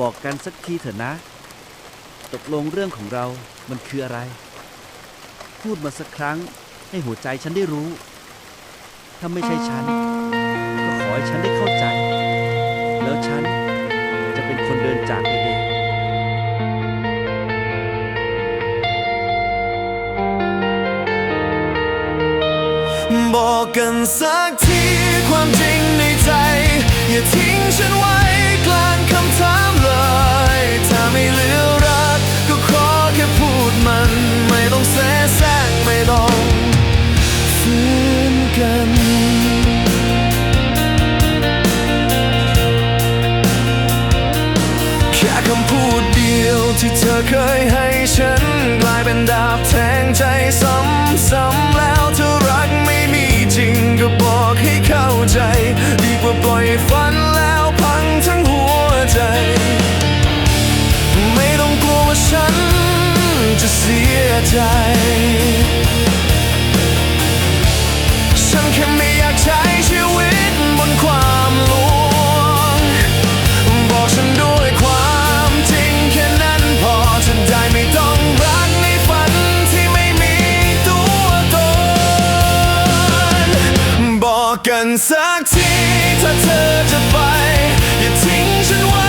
บอกกันสักทีเถอะนะ ตกลงเรื่องของเรามันคืออะไร พูดมาสักครั้งให้หัวใจฉันได้รู้ ถ้าไม่ใช่ฉัน ก็ขอให้ฉันได้เข้าใจ แล้วฉันจะเป็นคนเดินจากไปเองบอกกันสักทีความจริงในใจ อย่าทิ้งฉันไว้กลางคำถาม ที่เธอเคยให้ฉัน กลายเป็นดาบแทงใจซ้ำๆแล้วเธอรักไม่มีจริงก็บอกให้เข้าใจ ดีกว่าปล่อยฝันแล้วพังทั้งหัวใจ ไม่ต้องกลัวว่าฉันจะเสียใจ อกกันสักทีถ้าเธอจะไป อย่าทิ้งฉันไว้